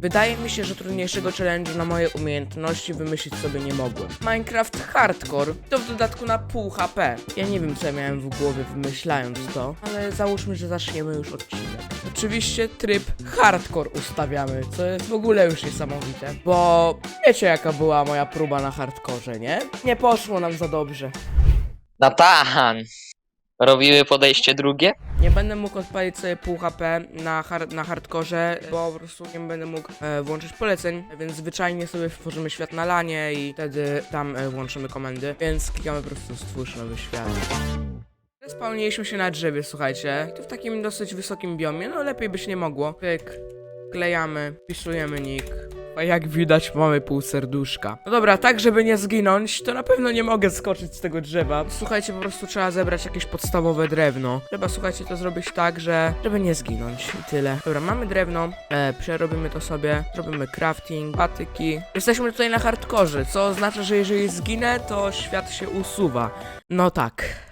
Wydaje mi się, że trudniejszego challenge'u na moje umiejętności wymyślić sobie nie mogłem. Minecraft Hardcore to w dodatku na pół HP. Ja nie wiem co ja miałem w głowie wymyślając to, ale załóżmy, że zaczniemy już odcinek. Oczywiście tryb Hardcore ustawiamy, co jest w ogóle już niesamowite, bo wiecie jaka była moja próba na hardkorze, nie? Nie poszło nam za dobrze. Natan! Robimy podejście drugie? Nie będę mógł odpalić sobie pół HP na, hard, na hardkorze, bo po prostu nie będę mógł e, włączyć poleceń, więc zwyczajnie sobie stworzymy świat na lanie i wtedy tam e, włączymy komendy, więc klikamy po prostu stwórz nowy świat. Spełniliśmy się na drzewie, słuchajcie, to w takim dosyć wysokim biomie, no lepiej być nie mogło. Pyk, klejamy, wpisujemy nick. A jak widać mamy pół serduszka. No dobra, tak żeby nie zginąć, to na pewno nie mogę skoczyć z tego drzewa. Słuchajcie, po prostu trzeba zebrać jakieś podstawowe drewno. Trzeba, słuchajcie, to zrobić tak, że... żeby nie zginąć i tyle. Dobra, mamy drewno, e, przerobimy to sobie, zrobimy crafting, patyki. Jesteśmy tutaj na hardkorze, co oznacza, że jeżeli zginę, to świat się usuwa. No tak.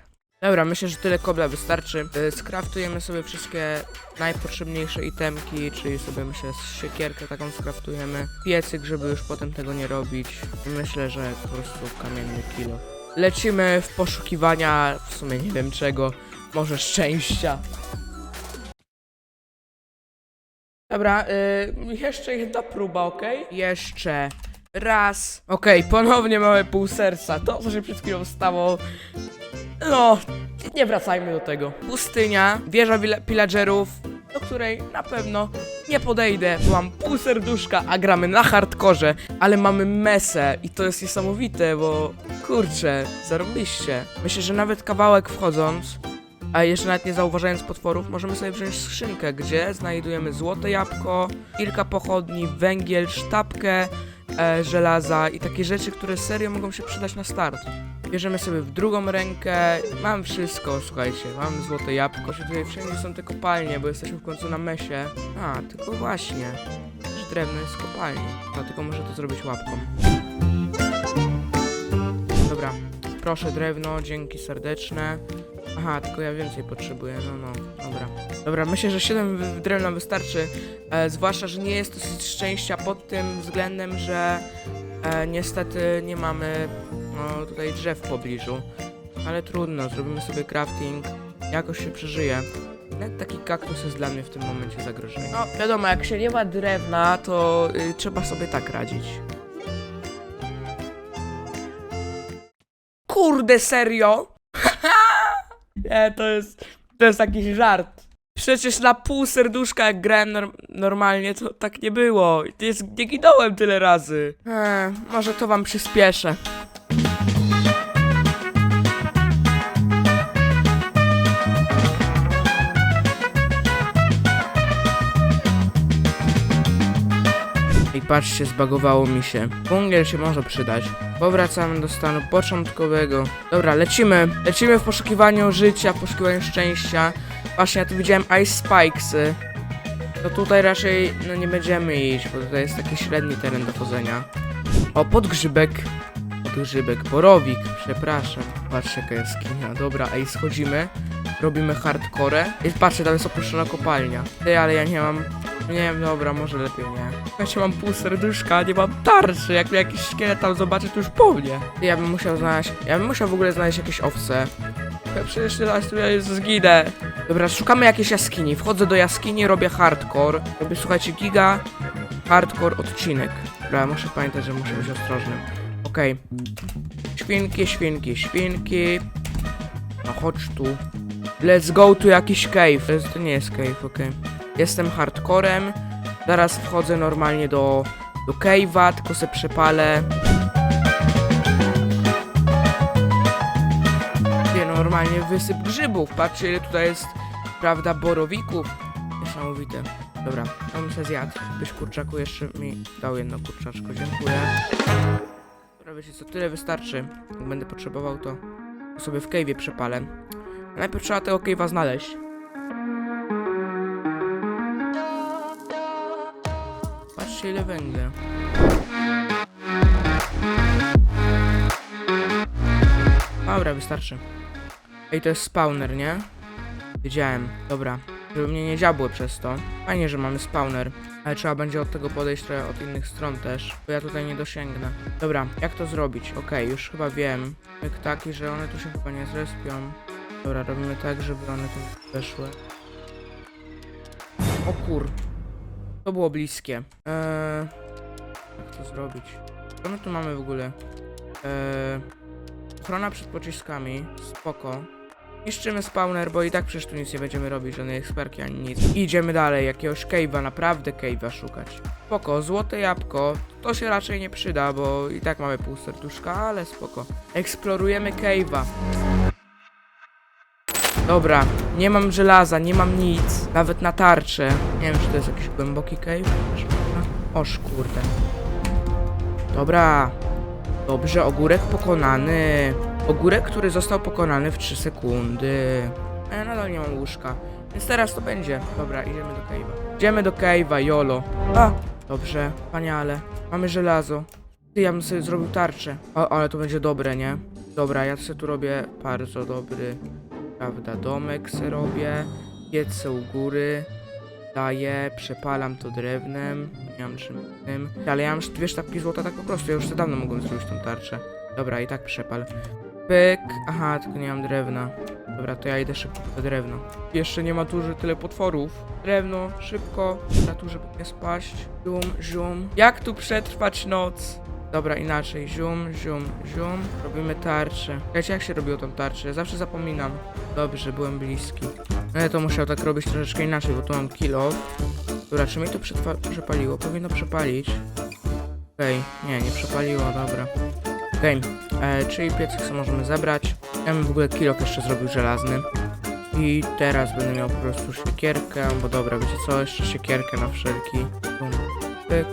Dobra, myślę, że tyle kobla wystarczy. E, Skraftujemy sobie wszystkie najpotrzebniejsze itemki, czyli sobie myślę siekierkę taką skraftujemy. Piecyk, żeby już potem tego nie robić. Myślę, że po prostu kamienny kilo. Lecimy w poszukiwania, w sumie nie wiem czego, może szczęścia. Dobra, y, jeszcze jedna próba, okej? Jeszcze raz. Okej, ponownie mamy pół serca. To, co się przed chwilą stało, no, nie wracajmy do tego. Pustynia, wieża pillagerów, do której na pewno nie podejdę, mam pół serduszka, a gramy na hardkorze, ale mamy mesę i to jest niesamowite, bo kurczę, zarobiście. Myślę, że nawet kawałek wchodząc, a jeszcze nawet nie zauważając potworów, możemy sobie wziąć skrzynkę, gdzie znajdujemy złote jabłko, kilka pochodni, węgiel, sztabkę, e, żelaza i takie rzeczy, które serio mogą się przydać na start. Bierzemy sobie w drugą rękę. Mam wszystko, słuchajcie. Mam złote jabłko. Że tutaj wszędzie są te kopalnie, bo jesteśmy w końcu na mesie. A, tylko właśnie. Że drewno jest z kopalni. Dlatego muszę to zrobić łapką. Dobra. Proszę drewno, dzięki serdeczne. Aha, tylko ja więcej potrzebuję, no no, dobra. Dobra, myślę, że 7 w- drewna wystarczy, e, zwłaszcza, że nie jest dosyć szczęścia pod tym względem, że e, niestety nie mamy no, tutaj drzew w pobliżu. Ale trudno, zrobimy sobie crafting, jakoś się przeżyje. Nawet taki kaktus jest dla mnie w tym momencie zagrożeniem. No, wiadomo, jak się nie ma drewna, to y, trzeba sobie tak radzić. Kurde, serio? nie, to jest, to jest jakiś żart. Przecież na pół serduszka jak grałem norm normalnie, to tak nie było. Jest, nie ginąłem tyle razy. Eee, może to wam przyspieszę. Patrzcie, zbagowało mi się. Bungiel się może przydać. Powracamy do stanu początkowego. Dobra, lecimy. Lecimy w poszukiwaniu życia, w poszukiwaniu szczęścia. Właśnie, ja tu widziałem Ice Spikesy. To tutaj raczej no, nie będziemy iść, bo tutaj jest taki średni teren do chodzenia. O, podgrzybek. Podgrzybek, borowik, przepraszam. Patrzcie, jaka jaskinia. Dobra, ej, schodzimy. Robimy hardcore. I patrzcie, tam jest opuszczona kopalnia. Ty, ale ja nie mam... Nie wiem, dobra, może lepiej nie. Ja mam pół serduszka, nie mam tarczy. Jak mnie jakiś szkielet tam zobaczy, to już po mnie. Ty, Ja bym musiał znaleźć... Ja bym musiał w ogóle znaleźć jakieś owce. Ja przecież teraz tu ja już zginę. Dobra, szukamy jakiejś jaskini. Wchodzę do jaskini, robię hardcore. Robię, słuchajcie, giga hardcore odcinek. Dobra, muszę pamiętać, że muszę być ostrożnym. Okej. Świnki, świnki, świnki. No chodź tu. Let's go to jakiś cave. To, nie jest cave, okej. Jestem hardcorem. Zaraz wchodzę normalnie do, do cave'a, tylko se przepalę. Nie, normalnie wysyp grzybów. Patrzcie, ile tutaj jest, prawda, borowików. Niesamowite. Dobra, to bym se zjadł. Byś kurczaku jeszcze mi dał jedno kurczaczko, dziękuję. Dobra, wiecie co, tyle wystarczy. Jak będę potrzebował, to sobie w cave'ie przepalę. Najpierw trzeba tego cave'a znaleźć. Patrzcie ile węgla. Dobra, wystarczy. Ej, to jest spawner, nie? Wiedziałem. Dobra. żeby mnie nie dziabły przez to. Fajnie, że mamy spawner, ale trzeba będzie od tego podejść trochę od innych stron też, bo ja tutaj nie dosięgnę. Dobra, jak to zrobić? Okej, już chyba wiem. Jak taki, że one tu się chyba nie zrespią. Dobra, robimy tak, żeby one tu weszły. O kur... To było bliskie. Eee... Jak to zrobić? Co my tu mamy w ogóle? Eee... Ochrona przed pociskami. Spoko. Niszczymy spawner, bo i tak przecież tu nic nie będziemy robić, żadnej eksperki ani nic. Idziemy dalej, jakiegoś cave'a, naprawdę cave'a szukać. Spoko, złote jabłko, to się raczej nie przyda, bo i tak mamy pół serduszka, ale spoko. Eksplorujemy cave'a. Dobra, nie mam żelaza, nie mam nic, nawet na tarczę. Nie wiem, czy to jest jakiś głęboki cave. Oż kurde. Dobra. Dobrze, ogórek pokonany. Ogórek, który został pokonany w 3 sekundy. Ja nadal nie mam łóżka. Więc teraz to będzie. Dobra, idziemy do cave'a. Idziemy do cave'a, jolo. A! Dobrze, wspaniale. Mamy żelazo. Ty, ja bym sobie zrobił tarczę. O, ale to będzie dobre, nie? Dobra, ja sobie tu robię bardzo dobry, prawda, domek se robię. Piece u góry. Daję, przepalam to drewnem. Nie mam czym tym. Ale ja mam dwie sztabki złota tak po prostu. Ja już za dawno mogłem zrobić tą tarczę. Dobra, i tak przepal. Pyk. Aha, tylko nie mam drewna. Dobra, to ja idę szybko po drewno. Jeszcze nie ma tu że tyle potworów. Drewno, szybko. Na tu, żeby nie spaść. Zium, zium. Jak tu przetrwać noc? Dobra, inaczej. Zium, zium, zium. Robimy tarczę. Wiecie, jak się robiło tą tarczę? Zawsze zapominam. Dobrze, byłem bliski. No ja to musiał tak robić troszeczkę inaczej, bo tu mam kilo. Dobra, czy mi to przepaliło? Powinno przepalić. Okej, nie, nie przepaliło, dobra. Okej, e, czyli piecyk sobie możemy zabrać. Ja bym w ogóle kilok jeszcze zrobił żelazny. I teraz będę miał po prostu siekierkę, bo dobra, wiecie co, jeszcze siekierkę na wszelki. Pyk,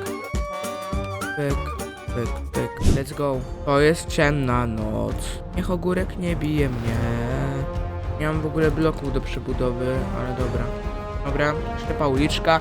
pyk, pyk, pyk. Let's go. To jest ciemna noc. Niech ogórek nie bije mnie. Nie mam w ogóle bloków do przebudowy, ale dobra. Dobra, ślepa uliczka.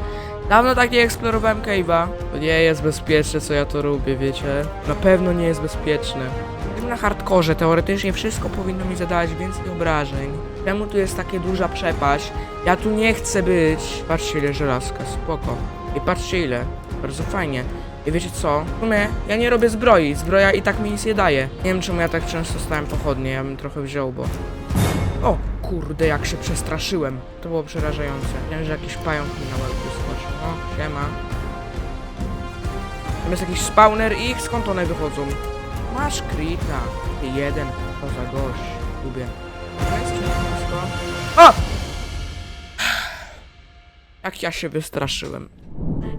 Dawno tak nie eksplorowałem cave'a. To nie jest bezpieczne, co ja to robię, wiecie? Na pewno nie jest bezpieczne. Jestem na hardkorze, teoretycznie wszystko powinno mi zadać więcej obrażeń. Czemu tu jest takie duża przepaść? Ja tu nie chcę być. Patrzcie ile żelazka, spoko. I patrzcie ile. Bardzo fajnie. I wiecie co? W sumie ja nie robię zbroi. Zbroja i tak mi nic nie daje. Nie wiem czemu ja tak często stałem pochodnie. Ja bym trochę wziął, bo... O, kurde, jak się przestraszyłem. To było przerażające. Wiem, że jakiś pająk mi na łeb wyskoczył. O, siema. Tam jest jakiś spawner i skąd one wychodzą? Masz krita. Jeden. To za gość. Lubię. O! Jak ja się wystraszyłem.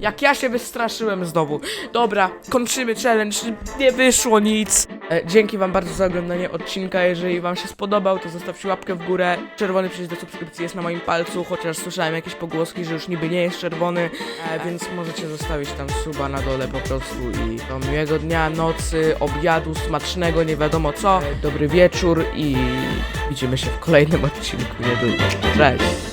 Jak ja się wystraszyłem znowu. Dobra, kończymy challenge. Nie wyszło nic. E, dzięki wam bardzo za oglądanie odcinka. Jeżeli wam się spodobał, to zostawcie łapkę w górę. Czerwony przycisk do subskrypcji jest na moim palcu, chociaż słyszałem jakieś pogłoski, że już niby nie jest czerwony, e, więc możecie zostawić tam suba na dole po prostu i do miłego dnia, nocy, obiadu, smacznego, nie wiadomo co. E, dobry wieczór i widzimy się w kolejnym odcinku niedługo. Cześć!